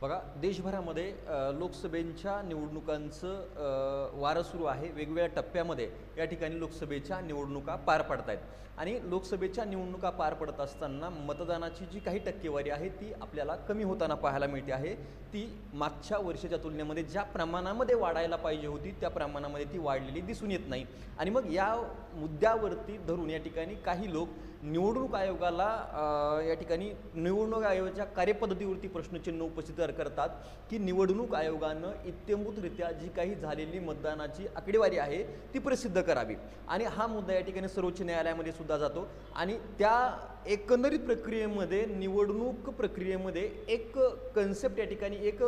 बघा देशभरामध्ये लोकसभेच्या निवडणुकांचं वारं सुरू आहे. वेगवेगळ्या टप्प्यामध्ये या ठिकाणी लोकसभेच्या निवडणुका पार पडत आहेत आणि लोकसभेच्या निवडणुका पार पडत असताना मतदानाची जी काही टक्केवारी आहे ती आपल्याला कमी होताना पाहायला मिळते आहे. ती मागच्या वर्षाच्या तुलनेमध्ये ज्या प्रमाणामध्ये वाढायला पाहिजे होती त्या प्रमाणामध्ये ती वाढलेली दिसून येत नाही. आणि मग या मुद्द्यावरती धरून या ठिकाणी काही लोक निवडणूक आयोगाला या ठिकाणी निवडणूक आयोगाच्या कार्यपद्धतीवरती प्रश्नचिन्ह उपस्थित करतात की निवडणूक आयोगानं इत्यंभूतरित्या जी काही झालेली मतदानाची आकडेवारी आहे ती प्रसिद्ध करावी. आणि हा मुद्दा या ठिकाणी सर्वोच्च न्यायालयामध्ये सुद्धा जातो. आणि त्या एकंदरीत प्रक्रियेमध्ये निवडणूक प्रक्रियेमध्ये एक कन्सेप्ट या ठिकाणी एक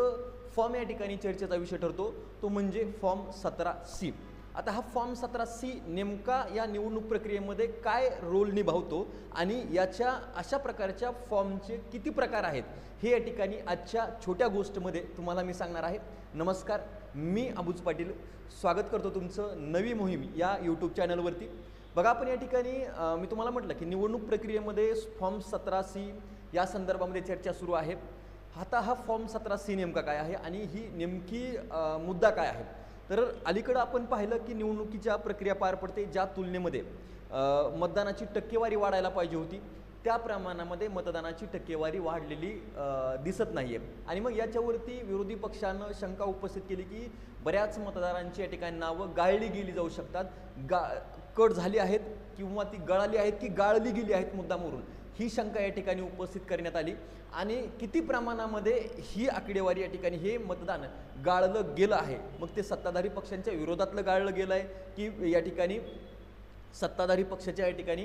फॉर्म या ठिकाणी चर्चेचा विषय ठरतो. तो म्हणजे फॉर्म सतरा सी आता हा फॉर्म सतरा सी नेमका या निवडणूक प्रक्रियेमध्ये काय रोल निभावतो आणि याच्या अशा प्रकारच्या फॉर्मचे किती प्रकार आहेत हे या ठिकाणी आजच्या छोट्या गोष्टमध्ये तुम्हाला मी सांगणार आहे. नमस्कार मी अबुज पाटील. स्वागत करतो तुमचं नवी मोहीम या यूट्यूब चॅनलवरती बघा आपण या ठिकाणी मी तुम्हाला म्हटलं की निवडणूक प्रक्रियेमध्ये फॉर्म सतरा सी या संदर्भामध्ये चर्चा सुरू आहे. आता हा फॉर्म सतरा सी नेमका काय आहे आणि ही नेमकी मुद्दा काय आहे? तर अलीकडं आपण पाहिलं की निवडणुकीच्या प्रक्रिया पार पडते ज्या तुलनेमध्ये मतदानाची टक्केवारी वाढायला पाहिजे होती. त्या प्रमाणामध्ये मतदानाची टक्केवारी वाढलेली दिसत नाही आहे आणि मग याच्यावरती विरोधी पक्षानं शंका उपस्थित केली की बऱ्याच मतदारांची या ठिकाणी नावं गाळली गेली जाऊ शकतात. गा कट झाली आहेत किंवा ती गळाली आहेत की गाळली गेली आहेत मुद्दामवरून. ही शंका या ठिकाणी उपस्थित करण्यात आली. आणि किती प्रमाणामध्ये ही आकडेवारी या ठिकाणी हे मतदान गाळलं गेलं आहे? मग ते सत्ताधारी पक्षांच्या विरोधातलं गाळलं गेलं आहे की या ठिकाणी सत्ताधारी पक्षाच्या या ठिकाणी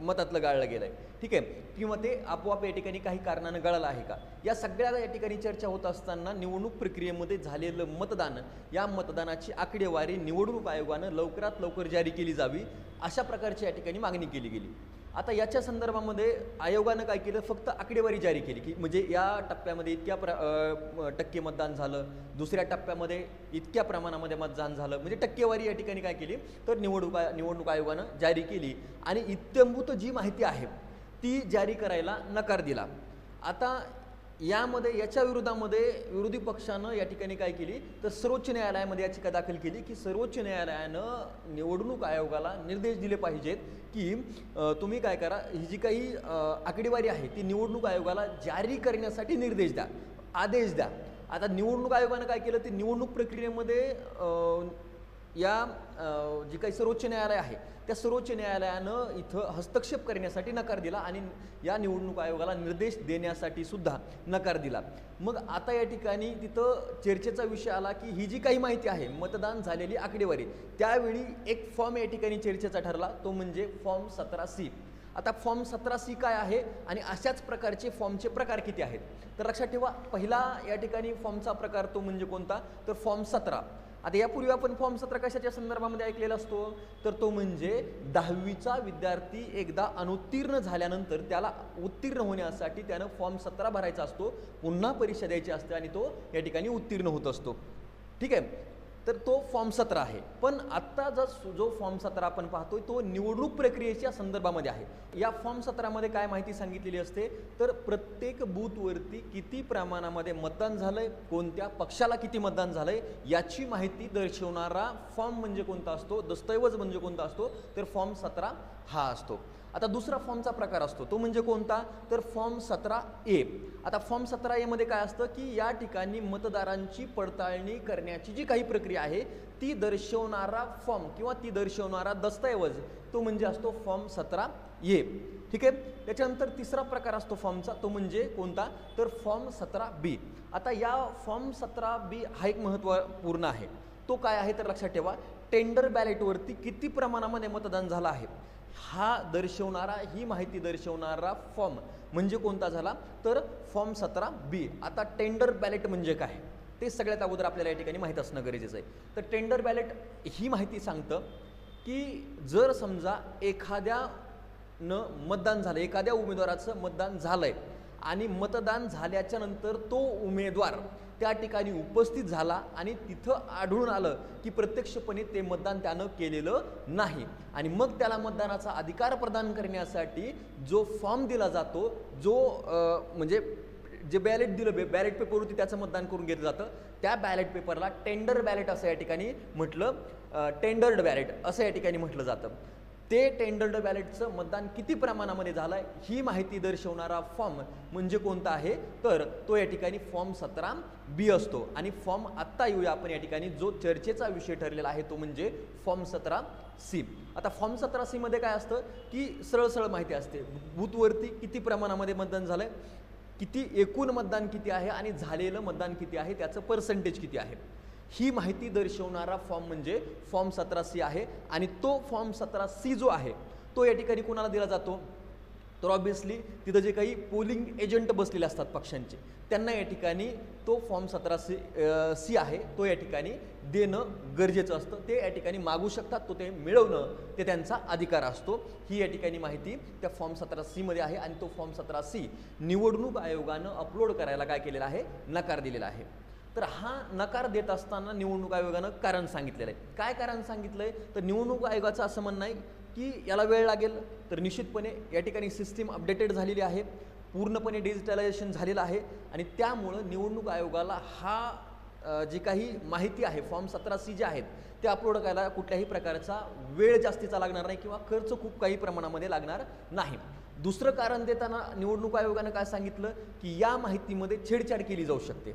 मतातलं गाळलं गेलं आहे? ठीक आहे. किंवा ते आपोआप या ठिकाणी काही कारणानं गळलं आहे का? या सगळ्या या ठिकाणी चर्चा होत असताना निवडणूक प्रक्रियेमध्ये झालेलं मतदान या मतदानाची आकडेवारी निवडणूक आयोगानं लवकरात लवकर जारी केली जावी अशा प्रकारची या ठिकाणी मागणी केली गेली. आता याच्या संदर्भामध्ये आयोगानं काय केलं? फक्त आकडेवारी जारी केली की म्हणजे या टप्प्यामध्ये इतक्या प्र टक्के मतदान झालं. दुसऱ्या टप्प्यामध्ये इतक्या प्रमाणामध्ये मतदान झालं. म्हणजे टक्केवारी या ठिकाणी काय केली? तर निवडणूक निवडणूक आयोगानं जारी केली. आणि इत्यंभूत जी माहिती आहे ती जारी करायला नकार दिला. आता यामध्ये याच्या विरोधामध्ये विरोधी पक्षानं या ठिकाणी काय केली? तर सर्वोच्च न्यायालयामध्ये याचिका दाखल केली की सर्वोच्च न्यायालयानं निवडणूक आयोगाला निर्देश दिले पाहिजेत की तुम्ही काय करा? ही जी काही आकडेवारी आहे ती निवडणूक आयोगाला जारी करण्यासाठी निर्देश द्या आदेश द्या. आता निवडणूक आयोगानं काय केलं? ते निवडणूक प्रक्रियेमध्ये या जी काही सर्वोच्च न्यायालय आहे त्या सर्वोच्च न्यायालयानं इथं हस्तक्षेप करण्यासाठी नकार दिला आणि या निवडणूक आयोगाला निर्देश देण्यासाठी सुद्धा नकार दिला. मग आता या ठिकाणी तिथं चर्चेचा विषय आला की ही जी काही माहिती आहे मतदान झालेली आकडेवारी त्यावेळी एक फॉर्म या ठिकाणी चर्चेचा ठरला तो म्हणजे फॉर्म सतरा सी. आता फॉर्म सतरा सी काय आहे आणि अशाच प्रकारचे फॉर्मचे प्रकार किती आहेत? तर लक्षात ठेवा पहिला या ठिकाणी फॉर्मचा प्रकार तो म्हणजे कोणता? तर फॉर्म सतरा. आता यापूर्वी आपण फॉर्म सत्र कशाच्या संदर्भामध्ये ऐकलेला असतो? तर तो म्हणजे दहावीचा विद्यार्थी एकदा अनुत्तीर्ण झाल्यानंतर त्याला उत्तीर्ण होण्यासाठी त्यानं फॉर्म सतरा भरायचा असतो पुन्हा परीक्षा द्यायची असते आणि तो या ठिकाणी उत्तीर्ण होत असतो. ठीक आहे? तर तो फॉर्म सतरा आहे. पण आत्ता जर जो फॉर्म सतरा आपण पाहतोय तो निवडणूक प्रक्रियेच्या संदर्भामध्ये आहे. या फॉर्म सतरामध्ये काय माहिती सांगितलेली असते? तर प्रत्येक बूथवरती किती प्रमाणामध्ये मतदान झालंय कोणत्या पक्षाला किती मतदान झालंय याची माहिती दर्शवणारा फॉर्म म्हणजे कोणता असतो? दस्तऐवज म्हणजे कोणता असतो? तर फॉर्म सतरा हा असतो. आता दुसरा फॉर्मचा प्रकार असतो. तो म्हणजे कोणता? तर फॉर्म सतरा ए आता फॉर्म सतरा एमध्ये काय असतं की या ठिकाणी मतदारांची पडताळणी करण्याची जी काही प्रक्रिया आहे ती दर्शवणारा फॉर्म किंवा ती दर्शवणारा दस्तऐवज तो म्हणजे असतो फॉर्म सतरा ए ठीक आहे? त्याच्यानंतर तिसरा प्रकार असतो फॉर्मचा तो म्हणजे कोणता? तर फॉर्म सतरा बी आता या फॉर्म सतरा बी हा एक महत्त्वपूर्ण आहे. तो काय आहे? तर लक्षात ठेवा. टेंडर बॅलेटवरती किती प्रमाणामध्ये मतदान झालं आहे? हा दर्शवणारा ही माहिती दर्शवणारा फॉर्म म्हणजे कोणता झाला? तर फॉर्म सतरा बी. आता टेंडर बॅलेट म्हणजे काय? ते सगळ्यात अगोदर आपल्याला या ठिकाणी माहीत असणं गरजेचं आहे. तर टेंडर बॅलेट ही माहिती सांगतं की जर समजा एखाद्यानं मतदान झालं एखाद्या उमेदवाराचं मतदान झालं आहे आणि मतदान झाल्याच्यानंतर तो उमेदवार त्या ठिकाणी उपस्थित झाला आणि तिथं आढळून आलं की प्रत्यक्षपणे ते मतदान त्यानं केलेलं नाही. आणि मग त्याला मतदानाचा अधिकार प्रदान करण्यासाठी जो फॉर्म दिला जातो जो म्हणजे जे बॅलेट दिलं बे बॅलेट पेपरवरती त्याचं मतदान करून घेतलं जातं. त्या बॅलेट पेपरला टेंडर बॅलेट असं या ठिकाणी म्हटलं टेंडर्ड बॅलेट असं या ठिकाणी म्हटलं जातं. ते टेंडर बॅलेटचं मतदान किती प्रमाणामध्ये झालं आहे ही माहिती दर्शवणारा फॉर्म म्हणजे कोणता आहे? तर तो या ठिकाणी फॉर्म सतरा बी असतो. आणि फॉर्म आत्ता येऊया आपण या ठिकाणी. जो चर्चेचा विषय ठरलेला आहे तो म्हणजे फॉर्म सतरा सी आता फॉर्म सतरा सीमध्ये काय असतं? की सरळ सरळ माहिती असते. बूथवरती किती प्रमाणामध्ये मतदान झालं आहे किती एकूण मतदान किती आहे? आणि झालेलं मतदान किती आहे? त्याचं पर्सेंटेज किती आहे? ही माहिती दर्शवणारा फॉर्म म्हणजे फॉर्म सतरा सी आहे आणि तो फॉर्म सतरा सी जो आहे तो या ठिकाणी कोणाला दिला जातो? तर ऑब्व्हियसली तिथं जे काही पोलिंग एजंट बसलेले असतात पक्षांचे त्यांना या ठिकाणी तो फॉर्म सतरा सी सी आहे तो या ठिकाणी देणं गरजेचं असतं. ते या ठिकाणी मागू शकतात तो ते मिळवणं ते त्यांचा अधिकार असतो. ही या ठिकाणी माहिती त्या फॉर्म सतरा सीमध्ये आहे आणि तो फॉर्म सतरा सी निवडणूक आयोगानं अपलोड करायला काय केलेला आहे? नकार दिलेला आहे. तर हा नकार देत असताना निवडणूक आयोगानं कारण सांगितलेलं आहे. काय कारण सांगितलं आहे तर निवडणूक आयोगाचं असं म्हणणं आहे की याला वेळ लागेल. तर निश्चितपणे या ठिकाणी सिस्टीम अपडेटेड झालेली आहे. पूर्णपणे डिजिटलायझेशन झालेलं आहे. आणि त्यामुळं निवडणूक आयोगाला हा जी काही माहिती आहे फॉर्म सतरा सी जे आहेत ते अपलोड करायला कुठल्याही प्रकारचा वेळ जास्तीचा लागणार नाही किंवा खर्च खूप काही प्रमाणामध्ये लागणार नाही. दुसरं कारण देताना निवडणूक आयोगानं काय सांगितलं? की या माहितीमध्ये छेडछाड केली जाऊ शकते.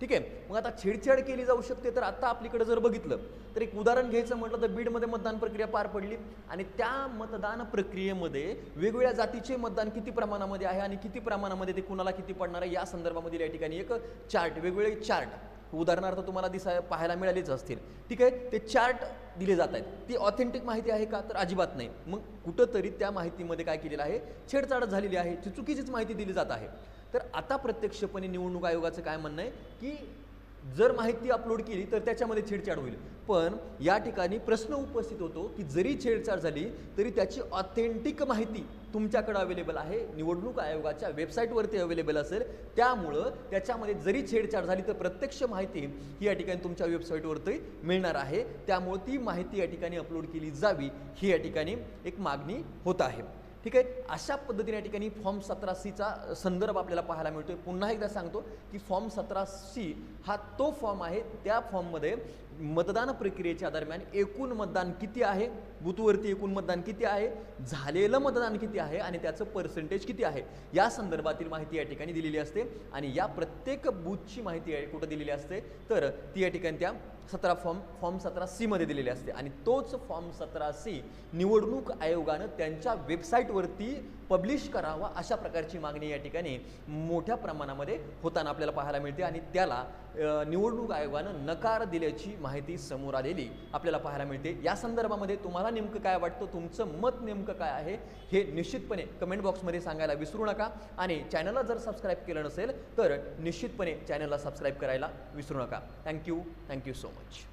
ठीक आहे? मग आता छेडछाड केली जाऊ शकते तर आता आपलीकडे जर बघितलं तर एक उदाहरण घ्यायचं म्हटलं तर बीडमध्ये मतदान प्रक्रिया पार पडली. आणि त्या मतदान प्रक्रियेमध्ये वेगवेगळ्या जातीचे मतदान किती प्रमाणामध्ये आहे आणि किती प्रमाणामध्ये ते कुणाला किती पडणार आहे या संदर्भामध्ये या ठिकाणी एक चार्ट वेगवेगळे चार्ट. उदाहरणार्थ तुम्हाला दिसाय पाहायला मिळालेच असतील. ठीक आहे? ते चार्ट दिले जात आहेत. ती ऑथेंटिक माहिती आहे का? तर अजिबात नाही. मग कुठंतरी त्या माहितीमध्ये काय केलेलं आहे? छेडछाड झालेली आहे. ती चुकीचीच माहिती दिली जात आहे. तर आता प्रत्यक्षपणे निवडणूक आयोगाचं काय म्हणणं आहे की जर माहिती अपलोड केली तर त्याच्यामध्ये छेडछाड होईल. पण या ठिकाणी प्रश्न उपस्थित होतो की जरी छेडछाड झाली तरी त्याची ऑथेंटिक माहिती तुमच्याकडे अवेलेबल आहे. निवडणूक आयोगाच्या वेबसाईटवरती अवेलेबल असेल. त्यामुळं त्याच्यामध्ये जरी छेडछाड झाली तर प्रत्यक्ष माहिती ही या ठिकाणी तुमच्या वेबसाईटवरती मिळणार आहे. त्यामुळं ती माहिती या ठिकाणी अपलोड केली जावी ही या ठिकाणी एक मागणी होत आहे. ठीक आहे? अशा पद्धतीने या ठिकाणी फॉर्म सतरा सीचा संदर्भ आपल्याला पाहायला मिळतो आहे पुन्हा एकदा सांगतो की फॉर्म सतरा सी हा तो फॉर्म आहे त्या फॉर्ममध्ये मतदान प्रक्रियेच्या दरम्यान एकूण मतदान किती आहे? बूथवरती एकूण मतदान किती आहे? झालेलं मतदान किती आहे? आणि त्याचं पर्सेंटेज किती आहे? या संदर्भातील माहिती या ठिकाणी दिलेली असते. आणि या प्रत्येक बूथची माहिती कुठं दिलेली असते? तर ती या ठिकाणी त्या सतरा फॉर्म फॉर्म सतरा सीमध्ये दिलेली असते. आणि तोच फॉर्म सतरा सी निवडणूक आयोगानं त्यांच्या वेबसाईटवरती पब्लिश करावा अशा प्रकारची मागणी या ठिकाणी मोठ्या प्रमाणामध्ये होताना आपल्याला पाहायला मिळते आणि त्याला निवडणूक आयोगानं नकार दिल्याची माहिती समोर आलेली आपल्याला पाहायला मिळते. या संदर्भामध्ये तुम्हाला नेमकं काय वाटतं? तुमचं मत नेमकं काय आहे? हे निश्चितपणे कमेंट बॉक्समध्ये सांगायला विसरू नका आणि चॅनलला जर सबस्क्राईब केलं नसेल तर निश्चितपणे चॅनलला सबस्क्राईब करायला विसरू नका. Thank you thank you so much